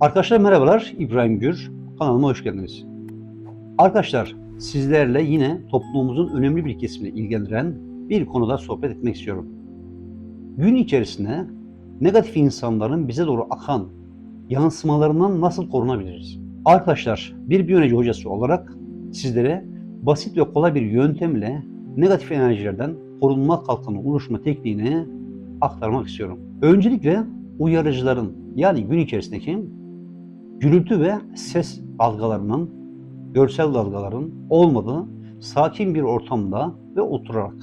Arkadaşlar merhabalar, İbrahim Gür. Kanalıma hoş geldiniz. Arkadaşlar, sizlerle yine toplumumuzun önemli bir kesimini ilgilendiren bir konuda sohbet etmek istiyorum. Gün içerisinde negatif insanların bize doğru akan yansımalarından nasıl korunabiliriz? Arkadaşlar, bir biyoloji hocası olarak sizlere basit ve kolay bir yöntemle negatif enerjilerden korunma kalkanı oluşma tekniğini aktarmak istiyorum. Öncelikle uyarıcıların yani gün içerisindeki gürültü ve ses dalgalarının, görsel dalgaların olmadığı sakin bir ortamda ve oturarak.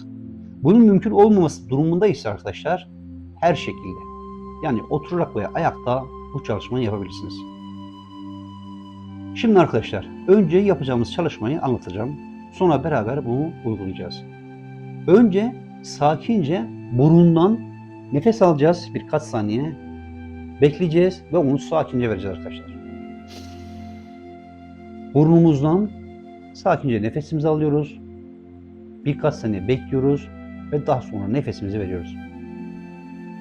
Bunun mümkün olmaması durumunda ise arkadaşlar her şekilde yani oturarak veya ayakta bu çalışmayı yapabilirsiniz. Şimdi arkadaşlar önce yapacağımız çalışmayı anlatacağım. Sonra beraber bunu uygulayacağız. Önce sakince burundan nefes alacağız birkaç saniye. Bekleyeceğiz ve onu sakince vereceğiz arkadaşlar. Burnumuzdan sakince nefesimizi alıyoruz. Birkaç saniye bekliyoruz ve daha sonra nefesimizi veriyoruz.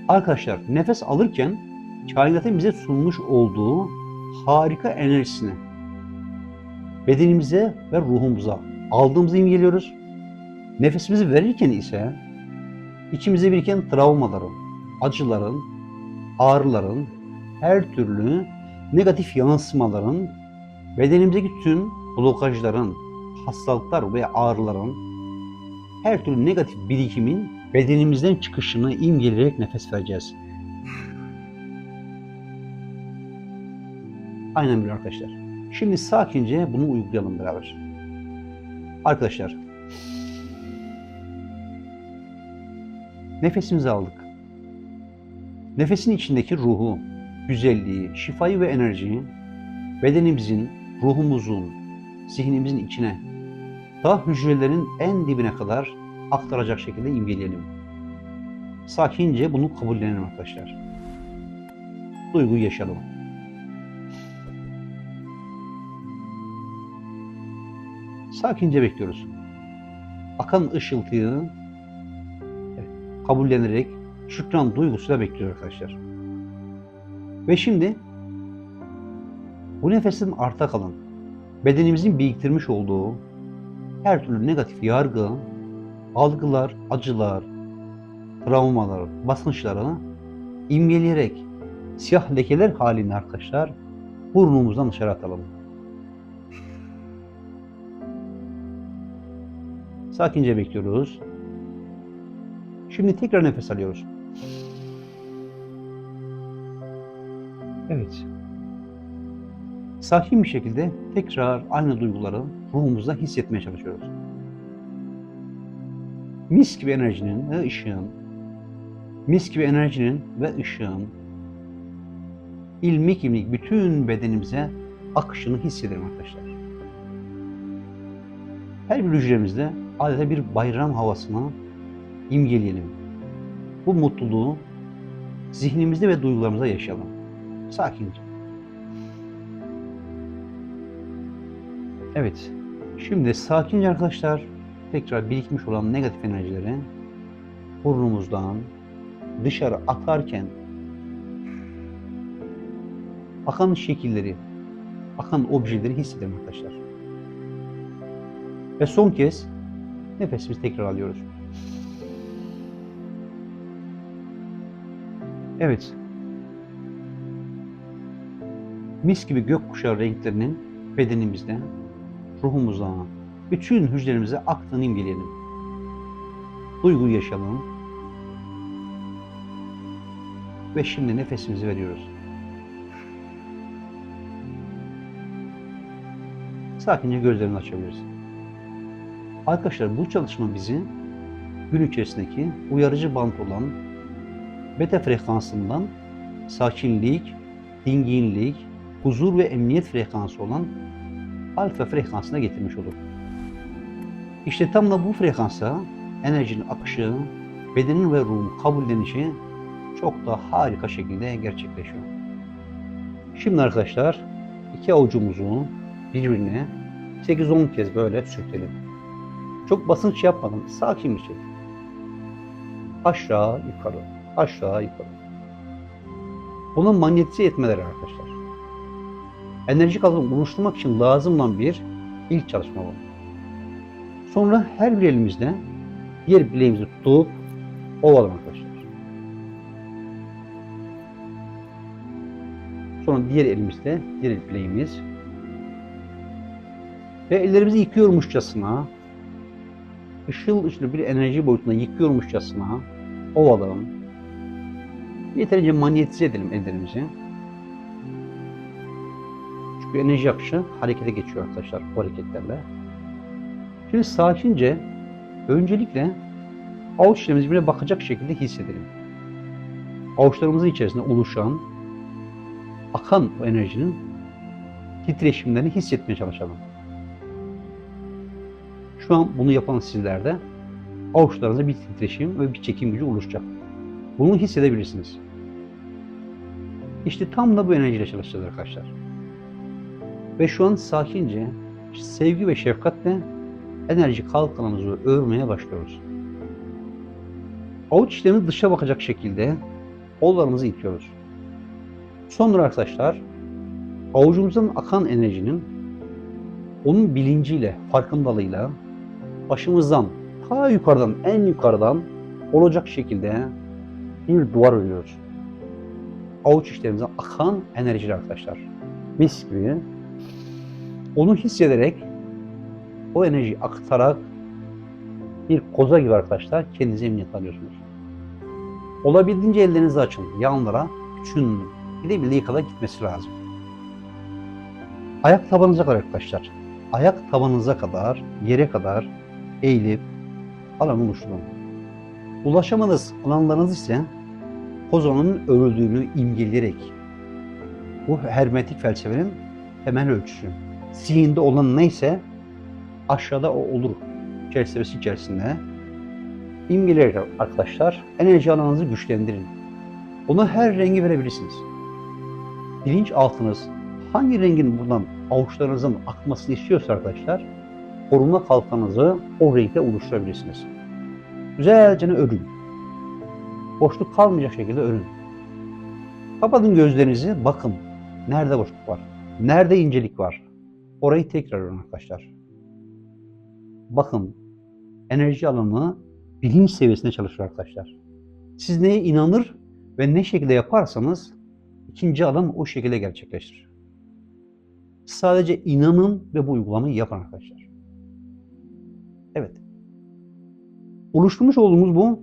Arkadaşlar nefes alırken kainatın bize sunmuş olduğu harika enerjisini bedenimize ve ruhumuza aldığımızı imgeliyoruz. Nefesimizi verirken ise içimize biriken travmaların, acıların, ağrıların, her türlü negatif yansımaların, bedenimizdeki tüm blokajların, hastalıklar ve ağrıların, her türlü negatif birikimin bedenimizden çıkışını imgeleyerek nefes vereceğiz. Aynen böyle arkadaşlar. Şimdi sakince bunu uygulayalım beraber. Arkadaşlar, nefesimizi aldık. Nefesin içindeki ruhu, güzelliği, şifayı ve enerjiyi bedenimizin, ruhumuzun, zihnimizin içine, ta hücrelerin en dibine kadar aktaracak şekilde imgeleyelim. Sakince bunu kabullenelim arkadaşlar. Duyguyu yaşayalım. Sakince bekliyoruz. Akan ışıltıyı kabullenerek şükran duygusuyla bekliyor arkadaşlar. Ve şimdi bu nefesin arta kalan, bedenimizin biriktirmiş olduğu her türlü negatif yargı, algılar, acılar, travmalar, basınçları imgeleyerek siyah lekeler halinde arkadaşlar burnumuzdan dışarı atalım. Sakince bekliyoruz. Şimdi tekrar nefes alıyoruz. Evet. Sakin bir şekilde tekrar aynı duyguları ruhumuzda hissetmeye çalışıyoruz. Mis gibi enerjinin ve ışığın, mis gibi enerjinin ve ışığın ilmik ilmik bütün bedenimize akışını hissedelim arkadaşlar. Her bir hücremizde adeta bir bayram havasını imgeleyelim. Bu mutluluğu zihnimizde ve duygularımızda yaşayalım. Sakince. Evet. Şimdi sakince arkadaşlar tekrar birikmiş olan negatif enerjileri burnumuzdan dışarı atarken akan şekilleri, akan objeleri hissedelim arkadaşlar. Ve son kez nefesimizi tekrar alıyoruz. Evet. Mis gibi gökkuşağı renklerinin bedenimizde, ruhumuzda, bütün hücrelerimize aktığını imgeleyelim. Duyguyu yaşayalım. Ve şimdi nefesimizi veriyoruz. Sakince gözlerini açabiliriz. Arkadaşlar bu çalışma bizi gün içerisindeki uyarıcı bant olan beta frekansından sakinlik, dinginlik, huzur ve emniyet frekansı olan alfa frekansına getirmiş olur. İşte tam da bu frekansa enerjinin akışı, bedenin ve ruhun kabullenişi çok da harika şekilde gerçekleşiyor. Şimdi arkadaşlar iki avucumuzu birbirine 8-10 kez böyle sürtelim. Çok basınç yapmadan sakin bir şekilde. Aşağı yukarı, aşağı yukarı. Buna manyetize etmeleri arkadaşlar. Enerji kalkanı oluşturmak için lazım olan bir ilk çalışma bu. Sonra her bir elimizde diğer bileğimizi tutup ovalım arkadaşlar. Sonra diğer elimizde diğer bileğimiz ve ellerimizi yıkıyormuşçasına ışıl ışıl bir enerji boyutunda yıkıyormuşçasına ovalım. Yeterince manyetize edelim ellerimizi. Çünkü enerji akışı harekete geçiyor arkadaşlar bu hareketlerle. Şimdi sakince öncelikle avuç içlerimizi bile bakacak şekilde hissedelim. Avuçlarımızın içerisinde oluşan akan o enerjinin titreşimlerini hissetmeye çalışalım. Şu an bunu yapan sizlerde avuçlarınızda bir titreşim ve bir çekim gücü oluşacak. Bunu hissedebilirsiniz. İşte tam da bu enerjiyle çalışacağız arkadaşlar. Ve şu an sakince sevgi ve şefkatle enerji kalkanımızı örmeye başlıyoruz. Avuç içlerimiz dışa bakacak şekilde kollarımızı itiyoruz. Sonra arkadaşlar avucumuzdan akan enerjinin onun bilinciyle, farkındalığıyla başımızdan ta yukarıdan, en yukarıdan olacak şekilde bir duvar örüyoruz. Avuç içlerimizden akan enerjiler arkadaşlar. Mis gibi. Onu hissederek o enerjiyi aktarak bir koza gibi arkadaşlar kendinize emniyet alıyorsunuz. Olabildiğince ellerinizi açın. Yanlara bütün gidebildiği kadar gitmesi lazım. Ayak tabanınıza kadar arkadaşlar. Ayak tabanınıza kadar, yere kadar eğilip alan oluşturun. Ulaşamadığınız alanlarınız ise kozanın örüldüğünü imgeleyerek bu hermetik felsefenin temel ölçüsü. Zihinde olan neyse aşağıda o olur çerçevesi içerisinde imgeleyerek arkadaşlar enerji alanınızı güçlendirin. Ona her rengi verebilirsiniz. Bilinç altınız hangi rengin buradan avuçlarınızın akmasını istiyorsa arkadaşlar koruma kalkanınızı o renkte oluşturabilirsiniz. Güzelce örün. Boşluk kalmayacak şekilde örün. Kapatın gözlerinizi bakın. Nerede boşluk var? Nerede incelik var? Orayı tekrar arkadaşlar. Bakın enerji alanı bilinç seviyesinde çalışıyor arkadaşlar. Siz neye inanır ve ne şekilde yaparsanız ikinci alan o şekilde gerçekleşir. Sadece inanın ve bu uygulamayı yapın arkadaşlar. Evet. Oluşturmuş olduğumuz bu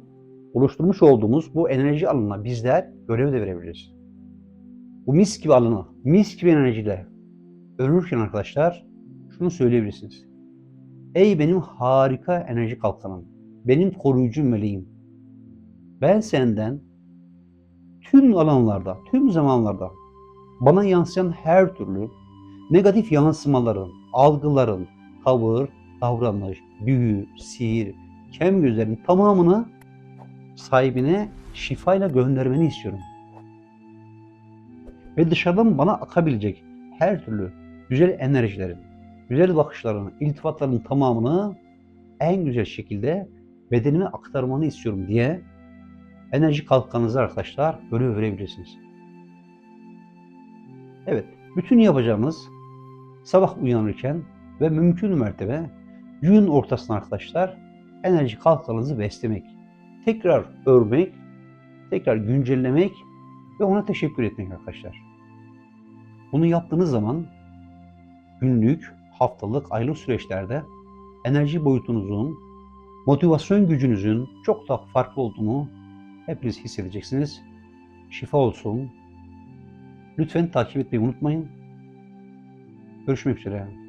oluşturmuş olduğumuz bu enerji alanına bizler görev de verebiliriz. Bu mis gibi alanı, mis gibi enerjiyle örürken arkadaşlar şunu söyleyebilirsiniz. Ey benim harika enerji kalkanım, benim koruyucu meleğim. Ben senden tüm alanlarda, tüm zamanlarda bana yansıyan her türlü negatif yansımaların, algıların, tavır, davranış, büyü, sihir, kem gözlerin tamamını sahibine şifayla göndermeni istiyorum. Ve dışarıdan bana akabilecek her türlü güzel enerjilerin, güzel bakışların, iltifatların tamamını en güzel şekilde bedenime aktarmanı istiyorum diye enerji kalkanınızı arkadaşlar böyle verebilirsiniz. Evet, bütün yapacağımız sabah uyanırken ve mümkün mertebe gün ortasına arkadaşlar enerji kalkanınızı beslemek, tekrar örmek, tekrar güncellemek ve ona teşekkür etmek arkadaşlar. Bunu yaptığınız zaman günlük, haftalık, aylık süreçlerde enerji boyutunuzun, motivasyon gücünüzün çok daha farklı olduğunu hepiniz hissedeceksiniz. Şifa olsun. Lütfen takip etmeyi unutmayın. Görüşmek üzere.